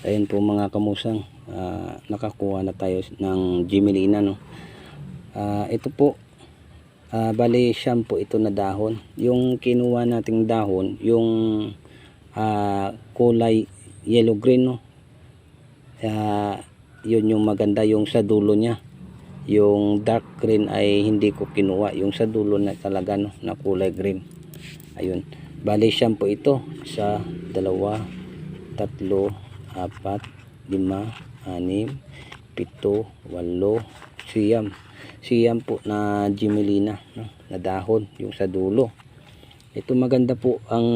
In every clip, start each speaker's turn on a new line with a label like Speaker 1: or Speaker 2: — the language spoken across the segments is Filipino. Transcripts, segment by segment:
Speaker 1: Ayan po mga kamusang, ah, nakakuha na tayo ng Jimelina no. Ah, ito po ah, bali shampoo ito na dahon. Yung kinuha nating dahon, yung ah, kulay yellow green no. Ah, yun yung maganda yung sa dulo niya. Yung dark green ay hindi ko kinuha, yung sa dulo na talaga no, na kulay green. Ayun. Bali shampoo ito. Isa, dalawa, tatlo, apat, lima, anim, pito, walo, siyam. Siyam po na Jimelina, no? na dahon, yung sa dulo. Ito maganda po ang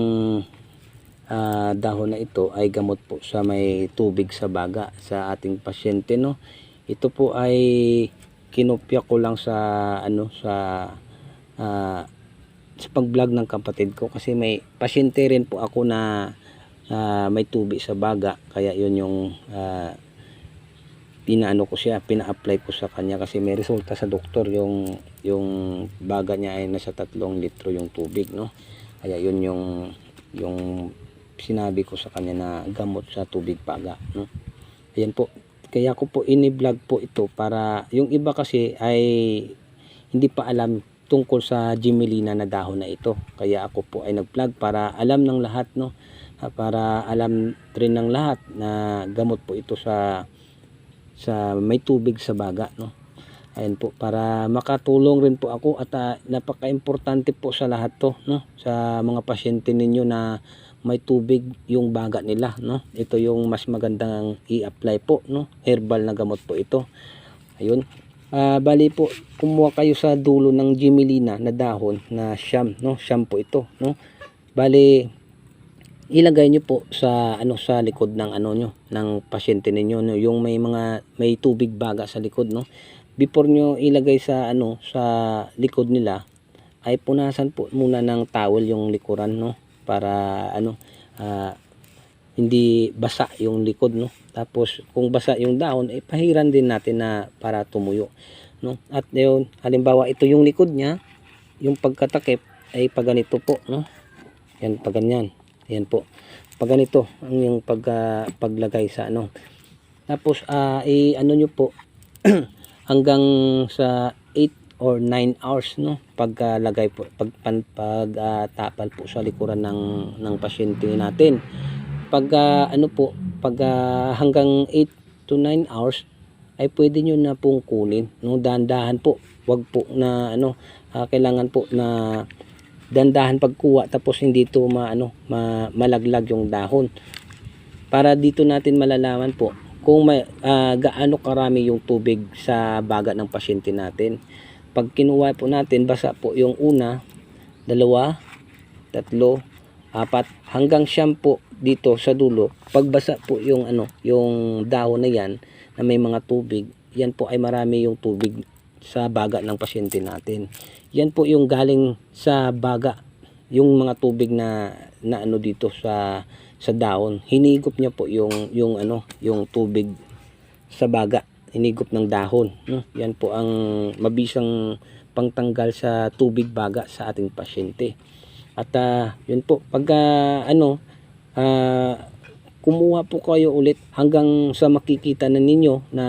Speaker 1: ah, dahon na ito ay gamot po sa may tubig sa baga sa ating pasyente no. Ito po ay kinopya ko lang sa ano sa ah, sa pag-vlog ng kapatid ko kasi may pasyente rin po ako na ah, may tubi sa baga kaya yun yung ah, pinaano ko siya pina-apply ko sa kanya kasi may resulta sa doktor yung yung baga niya ay nasa tatlong litro yung tubig no kaya yun yung yung sinabi ko sa kanya na gamot sa tubig baga no ayan po kaya ko po ini-vlog po ito para yung iba kasi ay hindi pa alam tungkol sa Jimelina na dahon na ito. Kaya ako po ay nag-vlog para alam ng lahat no. Ah, Para alam rin ng lahat na gamot po ito sa sa may tubig sa baga no. Ayan po para makatulong rin po ako at ah, napaka-importante po sa lahat to no sa mga pasyente ninyo na may tubig yung baga nila no. Ito yung mas magandang i-apply po no. Herbal na gamot po ito. Ayun. Ah, bali po, kumuha kayo sa dulo ng Jimelina na dahon na sham, no? Shampoo ito, no? Bali ilagay niyo po sa ano sa likod ng ano nyo ng pasyente ninyo no? Yung may mga may tubig baga sa likod no? Before nyo ilagay sa ano sa likod nila ay punasan po muna ng towel yung likuran no? Para ano ah, hindi basa yung likod no? Tapos kung basa yung dahon ay pahiran din natin na para tumuyo no? At yun halimbawa ito yung likod niya yung pagkatakip ay pag ganito po no? Yan pag ganyan yan po. Pag ganito ang yung pag ah, paglagay sa ano. Tapos ah i ano nyo po hanggang sa 8 or 9 hours no? Pagkalagay po pag pan, pag ah, tapal po sa likuran ng ng pasyente natin. Pag ah, ano po pag ah, hanggang 8 to 9 hours ay pwede nyo na pong kunin no? Dahan-dahan po. Wag po na ano ah, kailangan po na dandahan pagkuha tapos hindi to maano ma, malaglag yung dahon. Para dito natin malalaman po kung may ah, gaano karami yung tubig sa baga ng pasyente natin. Pag kinuha po natin basa po yung una dalawa tatlo apat hanggang siyam po dito sa dulo. Pagbasa po yung ano yung dahon na yan na may mga tubig yan po ay marami yung tubig sa baga ng pasyente natin. Yan po yung galing sa baga yung mga tubig na na ano dito sa sa dahon. Hinigop niya po yung yung ano yung tubig sa baga. Hinigop ng dahon no? Yan po ang mabisang pangtanggal sa tubig baga sa ating pasyente. At ah, yun po pag ah, ano ah, kumuha po kayo ulit hanggang sa makikita na ninyo na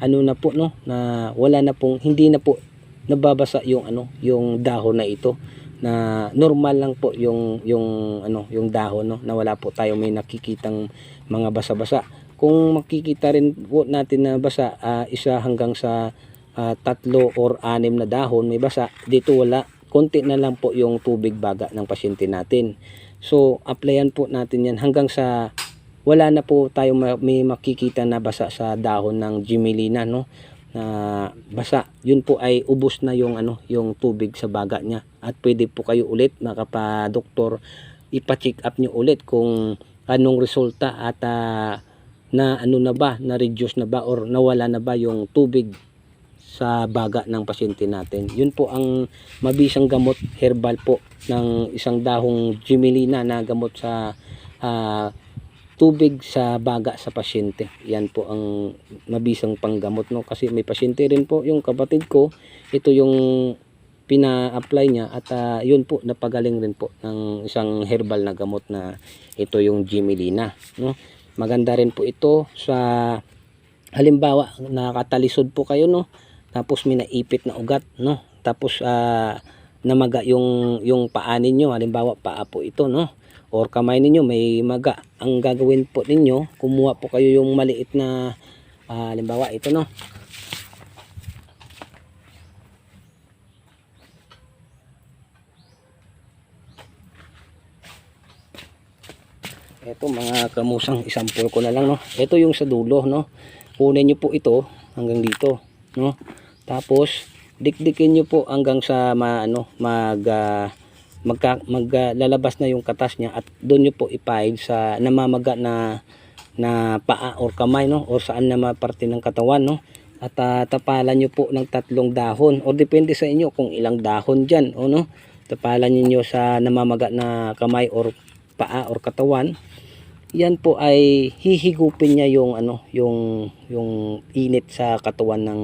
Speaker 1: ano na po no na wala na pong hindi na po nababasa yung ano yung dahon na ito na normal lang po yung yung ano yung dahon no na wala po tayo may nakikitang mga basa-basa. Kung makikita rin po natin na basa ah, isa hanggang sa ah, tatlo or anim na dahon may basa dito wala. Konti na lang po yung tubig baga ng pasyente natin. So applyan po natin yan hanggang sa wala na po tayo ma- may makikita na basa sa dahon ng Jimelina no? Na basa. Yun po ay ubos na yung ano yung tubig sa baga niya. At pwede po kayo ulit makapa doktor ipa-check up nyo ulit kung anong resulta at ah, na ano na ba na reduce na ba or nawala na ba yung tubig sa baga ng pasyente natin. Yun po ang mabisang gamot herbal po ng isang dahong Jimelina na gamot sa ah, tubig sa baga sa pasyente. Yan po ang mabisang panggamot no kasi may pasyente rin po yung kapatid ko. Ito yung pina-apply niya at ah, yun po napagaling rin po ng isang herbal na gamot na ito yung Jimelina no. maganda rin po ito sa halimbawa nakatalisod po kayo no tapos may naipit na ugat no tapos ah, namaga yung yung paa ninyo halimbawa paa po ito no or kamay ninyo may maga ang gagawin po ninyo kumuha po kayo yung maliit na halimbawa ito no Ito mga kamusang isampol ko na lang no. Ito yung sa dulo no. Kunin niyo po ito hanggang dito no. Tapos dikdikin niyo po hanggang sa ma, ano, mag ah, magka, mag ah, lalabas na yung katas niya at doon niyo po ipahid sa namamaga na na paa or kamay no? Or saan na parte ng katawan no? At ah, tapalan niyo po ng tatlong dahon. O depende sa inyo kung ilang dahon diyan o no? Tapalan niyo sa namamaga na kamay or paa or katawan. Yan po ay hihigupin niya yung ano yung yung init sa katawan ng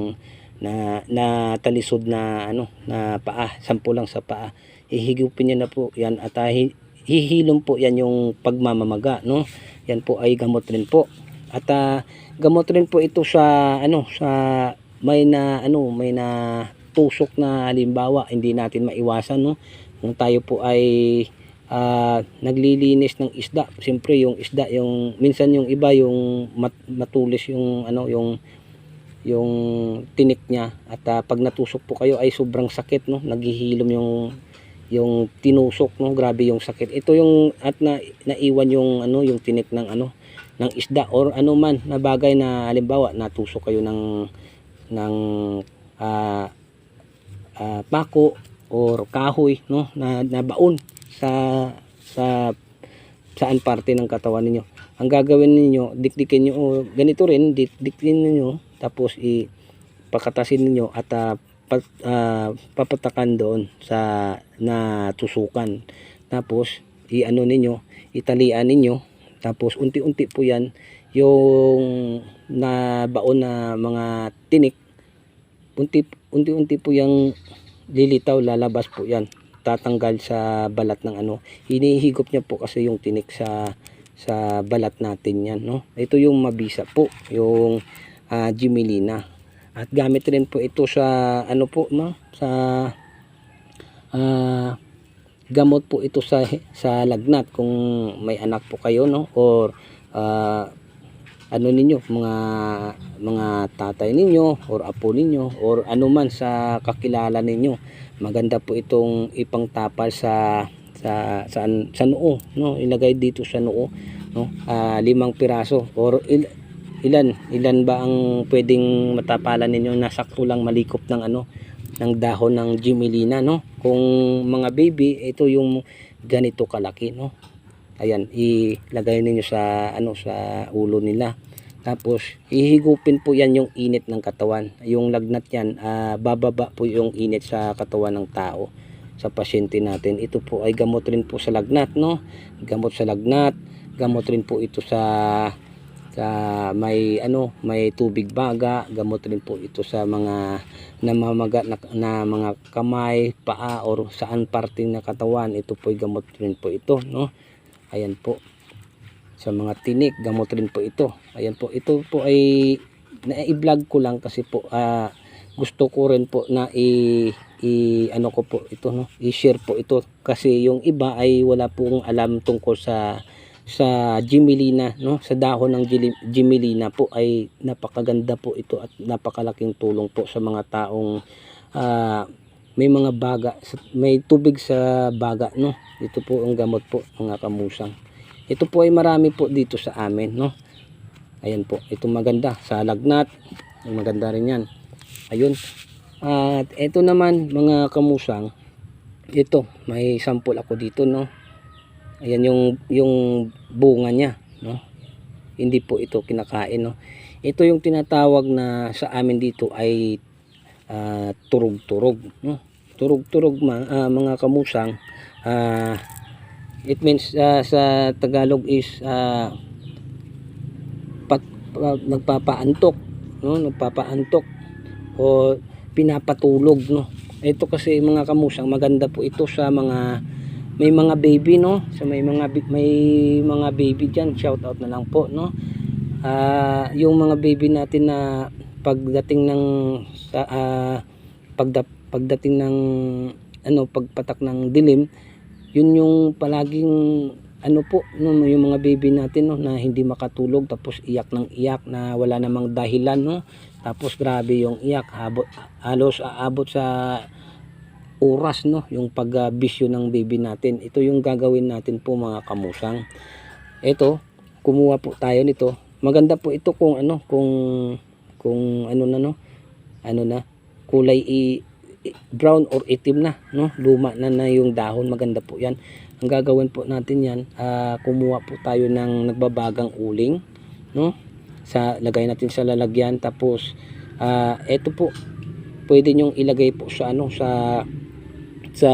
Speaker 1: na na talisod na ano na paa sampo lang sa paa hihigupin niya na po yan at ah, hi- hihilom po yan yung pagmamamaga no? Yan po ay gamot rin po. At ah, gamot rin po ito sa ano sa may na ano may na tusok na halimbawa hindi natin maiwasan no? Kung tayo po ay ah, naglilinis ng isda siyempre yung isda yung minsan yung iba yung mat, matulis yung ano yung yung tinik niya. At ah, pag natusok po kayo ay sobrang sakit no? Naghihilom yung yung tinusok no? Grabe yung sakit. Ito yung at na naiwan yung ano yung tinik ng ano ng isda or ano man na bagay na halimbawa natusok kayo ng ng ah, ah, pako or kahoy no? Na nabaon sa sa saan parte ng katawan ninyo. Ang gagawin ninyo dikdikin niyo o ganito rin dik dikdikin niyo tapos i pakatasin ninyo at ah, pa- ah, papatakan doon sa natusukan. Tapos i-ano ninyo italian ninyo. Tapos unti-unti po yan yung nabaon na mga tinik. Unti unti-unti po yung lilitaw lalabas po yan. Tatanggal sa balat ng ano. Hinihigop niya po kasi yung tinik sa sa balat natin yan no? Ito yung mabisa po yung ah, Jimelina at gamit rin po ito sa ano po no? Sa ah, gamot po ito sa sa lagnat. Kung may anak po kayo no? Or ah, ano ninyo mga mga tatay ninyo or apo ninyo or ano man sa kakilala ninyo. Maganda po itong ipangtapal sa sa sa, sa noo no? Ilagay dito sa noo no? Ah, limang piraso or il, ilan? Ilan ba ang pwedeng matapalan ninyo? Na sakto lang malikop ng ano ng dahon ng Jimelina no? Kung mga baby ito yung ganito kalaki no? Ayan ilagay ninyo sa ano sa ulo nila. Tapos ihigupin po yan yung init ng katawan. Yung lagnat yan ah, bababa po yung init sa katawan ng tao sa pasyente natin. Ito po ay gamot rin po sa lagnat no? Gamot sa lagnat gamot rin po ito sa sa may ano may tubig baga gamot rin po ito sa mga namamaga na, na mga kamay paa or saan parte ng katawan. Ito po gamot rin po ito no? Ayan po. Sa mga tinik gamot rin po ito. Ayan po. Ito po ay na-vlog ko lang kasi po ah, gusto ko rin po na i, i ano ko po ito no? I-share po ito. Kasi yung iba ay wala pong alam tungkol sa sa Jimelina no? Sa dahon ng Jimelina po ay napakaganda po ito at napakalaking tulong po sa mga taong ah, may mga baga may tubig sa baga no? Ito po ang gamot po mga kamusang. Ito po ay marami po dito sa amin no? Ayan po ito maganda. Sa lagnat maganda rin yan. Ayun. At ito naman mga kamusang ito may sample ako dito no ayan yung yung bunga niya no? Hindi po ito kinakain no? Ito yung tinatawag na sa amin dito ay ah, turog-turog no? Turog-turog ah, mga kamusang ah, it means ah, sa Tagalog is ah, pat, pa- nagpapaantok no? Nagpapaantok o pinapatulog no? Ito kasi mga kamusang maganda po ito sa mga may mga baby no? So may mga may mga baby diyan shout out na lang po no? Ah, yung mga baby natin na pagdating ng sa ah, pagda, pagdating ng ano pagpatak ng dilim yun yung palaging ano po no, yung mga baby natin no na hindi makatulog tapos iyak ng iyak na wala namang dahilan no? Tapos grabe yung iyak habot halos aabot sa oras no? Yung pagbisyo ng baby natin. Ito yung gagawin natin po mga kamusang. Ito kumuha po tayo nito. Maganda po ito kung ano kung kung ano na no? Ano na? Kulay i, brown or itim na no? Luma na na yung dahon. Maganda po yan. Ang gagawin po natin yan ah, kumuha po tayo ng nagbabagang uling no? Sa lagay natin sa lalagyan. Tapos ah, ito po pwede nyong ilagay po sa ano sa sa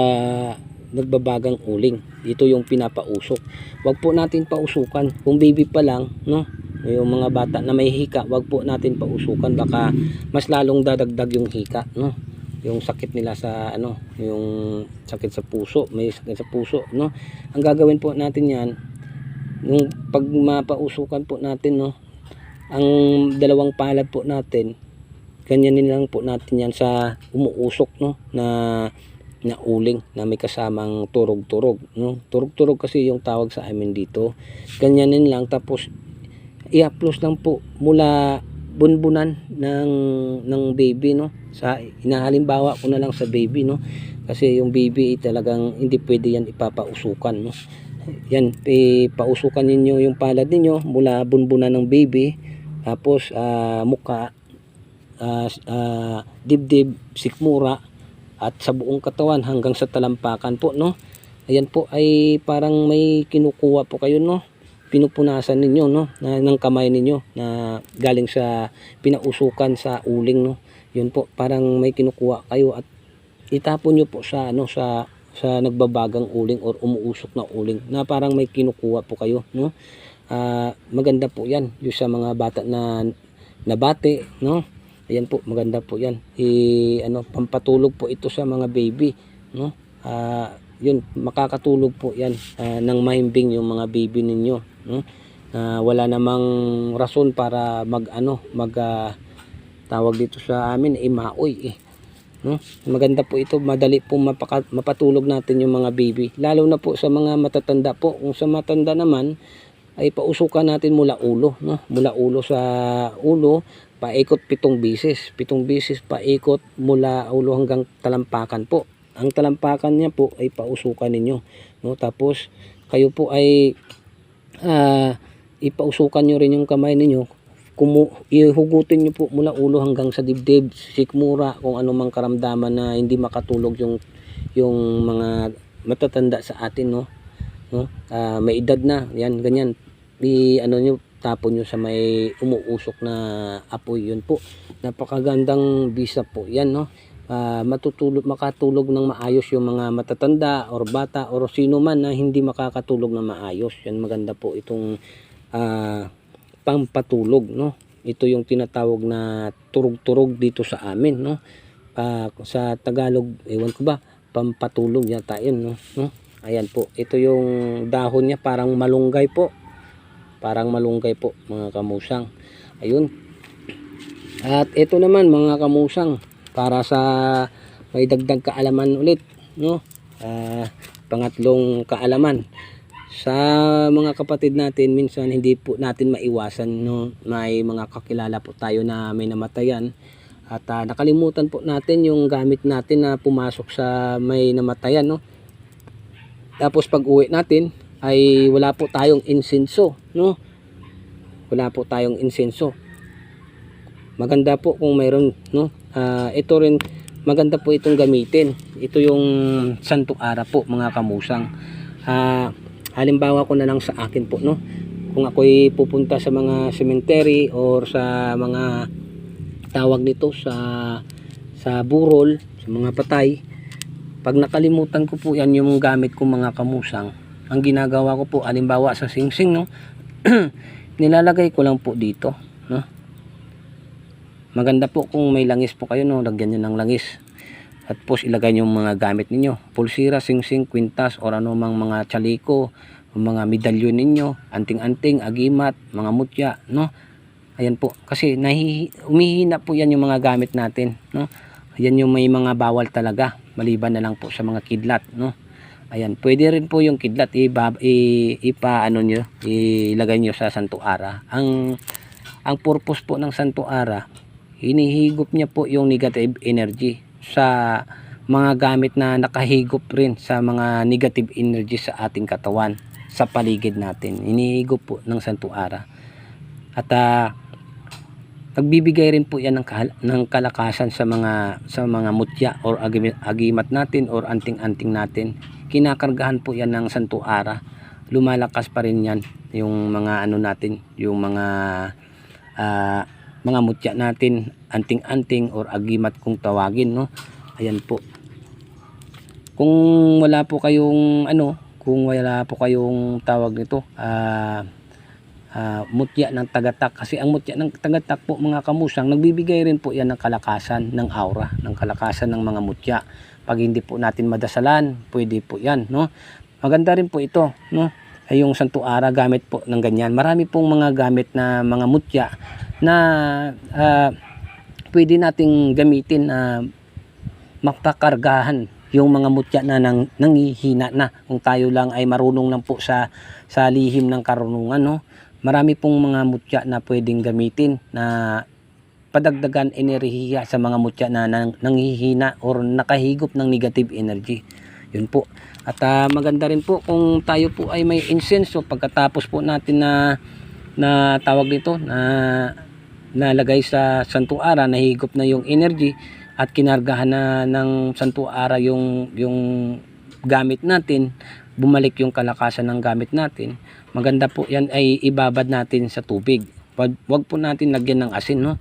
Speaker 1: nagbabagang uling. Ito yung pinapausok. Wag po natin pausukan. Kung baby pa lang no? Yung mga bata na may hika wag po natin pausukan. Baka mas lalong dadagdag yung hika no? Yung sakit nila sa ano yung sakit sa puso. May sakit sa puso no? Ang gagawin po natin yan nung pag mapausukan po natin no? Ang dalawang palad po natin ganyanin lang po natin yan sa umuusok no? Na na uling na may kasamang turog-turog no? Turog-turog kasi yung tawag sa amin dito. Ganyanin lang tapos i-upload lang po mula bunbunan ng ng baby no? Sa inahalimbawa ko na lang sa baby no? Kasi yung baby talagang hindi pwede yan ipapausukan no? Yan eh, pausukan ninyo yung palad ninyo mula bunbunan ng baby tapos ah, muka ah, ah, dibdib sikmura at sa buong katawan hanggang sa talampakan po no? Ayan po ay parang may kinukuha po kayo no? Pinupunasan ninyo no? Na, ng kamay ninyo na galing sa pinausukan sa uling no? Yun po parang may kinukuha kayo at itapon nyo po sa ano sa sa nagbabagang uling or umuusok na uling na parang may kinukuha po kayo no? Ah, maganda po yan yung sa mga bata na nabate no ayan po maganda po yan. I, ano pampatulog po ito sa mga baby no? Ah, yun makakatulog po yan ah, ng mahimbing yung mga baby ninyo no? Ah, wala namang rason para mag ano mag ah, tawag dito sa amin eh maoy eh no? Maganda po ito madali po mapaka, mapatulog natin yung mga baby. Lalo na po sa mga matatanda po. Kung sa matanda naman ay pausukan natin mula ulo no? Mula ulo sa ulo paikot pitong bisis. Pitong bisis paikot mula ulo hanggang talampakan po. Ang talampakan niya po ay pausukan ninyo no? Tapos kayo po ay ah, ipausukan nyo rin yung kamay ninyo. Kumu ihugutin nyo po mula ulo hanggang sa dibdib. Sikmura kung ano mang karamdaman na hindi makatulog yung yung mga matatanda sa atin no? No? Ah, may edad na. Yan ganyan. Di ano nyo tapon nyo sa may umuusok na apoy yun po. Napakagandang bisa po yan no? Ah, matutulog makatulog ng maayos yung mga matatanda or bata or sino man na hindi makakatulog ng maayos. Yan maganda po itong ah, pampatulog no? Ito yung tinatawag na turog-turog dito sa amin no? Ah, sa Tagalog ewan ko ba pampatulog yata yun no, no? ayan po ito yung dahon niya parang malunggay po parang malunggay po mga kamusang. Ayun. At ito naman mga kamusang para sa may dagdag kaalaman ulit no? Ah, pangatlong kaalaman. Sa mga kapatid natin minsan hindi po natin maiwasan no? May mga kakilala po tayo na may namatayan. At ah, nakalimutan po natin yung gamit natin na pumasok sa may namatayan no? Tapos pag uwi natin ay wala po tayong insenso no? Wala po tayong insenso. Maganda po kung mayroon no? Ah, ito rin maganda po itong gamitin. Ito yung santong ara po mga kamusang. Ah, halimbawa ko na lang sa akin po no? Kung ako'y pupunta sa mga cemetery or sa mga tawag nito sa sa burol sa mga patay pag nakalimutan ko po yan yung gamit ko mga kamusang ang ginagawa ko po halimbawa sa singsing no nilalagay ko lang po dito no maganda po kung may langis po kayo no lagyan nyo ng langis at po ilagay yung mga gamit ninyo. Pulsira, singsing, kwintas, or ano mang mga chaliko, mga medalyon ninyo, anting-anting, agimat, mga mutya, no? Ayan po. Kasi nahi, umihina po yan yung mga gamit natin, no? Ayan yung may mga bawal talaga, maliban na lang po sa mga kidlat, no? Ayan, pwede rin po yung kidlat iba, i, ipa ano nyo, ilagay nyo sa Santo Ara. Ang ang purpose po ng Santo Ara, hinihigop niya po yung negative energy sa mga gamit na nakahigop rin sa mga negative energy sa ating katawan, sa paligid natin. Hinihigop po ng Santo Ara. At ah, nagbibigay rin po yan ng, kahal- ng kalakasan sa mga sa mga mutya or agi- agimat natin or anting-anting natin. Kinakargahan po yan ng Santo Ara. Lumalakas pa rin yan yung mga ano natin, yung mga ah, mga mutya natin, anting-anting or agimat kung tawagin, no? Ayan po. Kung wala po kayong ano, kung wala po kayong tawag nito, ah ah, mutya ng tagatak kasi ang mutya ng tagatak po mga kamusang nagbibigay rin po yan ng kalakasan ng aura ng kalakasan ng mga mutya pag hindi po natin madasalan pwede po yan no? Maganda rin po ito no? Ay yung santo ara gamit po ng ganyan. Marami pong mga gamit na mga mutya na ah, pwede nating gamitin na mapakargahan yung mga mutya na nang, nangihina na. Kung tayo lang ay marunong lang po sa sa lihim ng karunungan no? Marami pong mga mutya na pwedeng gamitin na padagdagan enerhiya sa mga mutya na nang, nanghihina or nakahigop ng negative energy. Yun po. At ah, maganda rin po kung tayo po ay may insenso pagkatapos po natin na na tawag dito na nalagay sa santo ara nahigop na yung energy at kinargahan na ng santo ara yung yung gamit natin bumalik yung kalakasan ng gamit natin maganda po yan ay ibabad natin sa tubig wag, po natin lagyan ng asin no?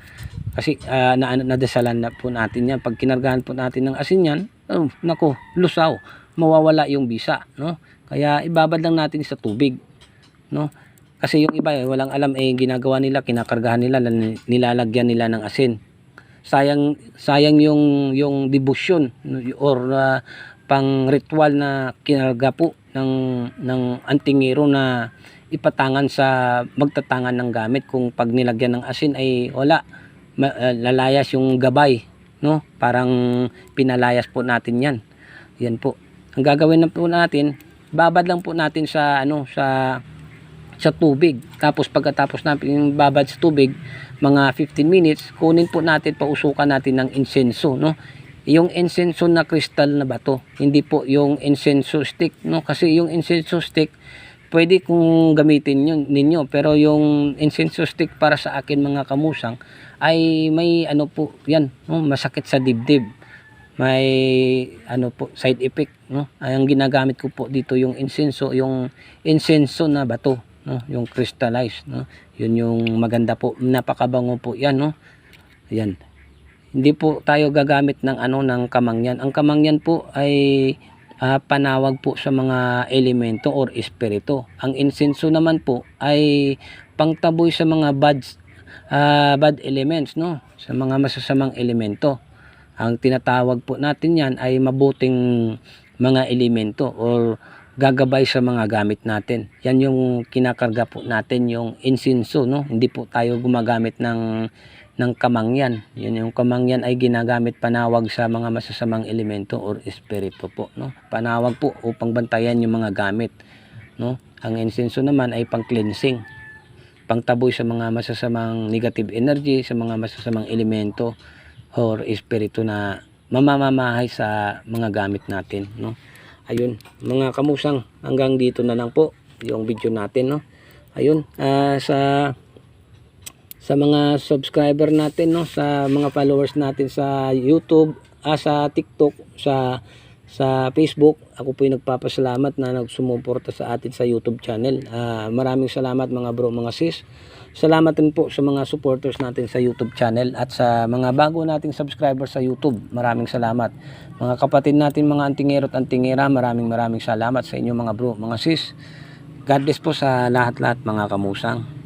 Speaker 1: Kasi ah, na, nadasalan na po natin yan. Pag kinargahan po natin ng asin yan oh, nako lusaw. Mawawala yung bisa no? Kaya ibabad lang natin sa tubig no? Kasi yung iba eh, walang alam eh ginagawa nila kinakargahan nila nilalagyan nila ng asin. Sayang sayang yung yung devotion or ah, pang ritual na kinarga po ng ng antingero na ipatangan sa magtatangan ng gamit kung pag nilagyan ng asin ay wala ah, lalayas yung gabay no parang pinalayas po natin yan yan po ang gagawin po natin babad lang po natin sa ano sa sa tubig. Tapos pagkatapos natin babad sa tubig, mga 15 minutes, kunin po natin, pausukan natin ng insenso, no? Yung insenso na kristal na bato, hindi po yung insenso stick, no? Kasi yung insenso stick, pwede kung gamitin yun ninyo, pero yung insenso stick para sa akin mga kamusang, ay may ano po, yan, no? masakit sa dibdib. May ano po side effect no? Ay ang ginagamit ko po dito yung insenso yung insenso na bato no? Yung crystallized no? Yun yung maganda po. Napakabango po yan no? Ayan hindi po tayo gagamit ng ano ng kamangyan. Ang kamangyan po ay ah, panawag po sa mga elemento or espiritu ang insenso naman po ay pangtaboy sa mga bad ah, bad elements no sa mga masasamang elemento ang tinatawag po natin yan ay mabuting mga elemento or gagabay sa mga gamit natin. Yan yung kinakarga po natin yung insinso, no? Hindi po tayo gumagamit ng ng kamangyan. Yun yung kamangyan ay ginagamit panawag sa mga masasamang elemento or espiritu po, no? Panawag po upang bantayan yung mga gamit, no? Ang insinso naman ay pang cleansing, pangtaboy sa mga masasamang negative energy, sa mga masasamang elemento or espiritu na mamamamahay sa mga gamit natin no ayun mga kamusang hanggang dito na lang po yung video natin no ayun ah, sa sa mga subscriber natin no sa mga followers natin sa YouTube ah, sa TikTok sa sa Facebook ako po yung nagpapasalamat na nagsumuporta sa atin sa YouTube channel Ah, maraming salamat mga bro mga sis Salamat din po sa mga supporters natin sa YouTube channel at sa mga bago nating subscribers sa YouTube. Maraming salamat. Mga kapatid natin, mga antingero at antingera, maraming maraming salamat sa inyo mga bro, mga sis. God bless po sa lahat-lahat mga kamusang.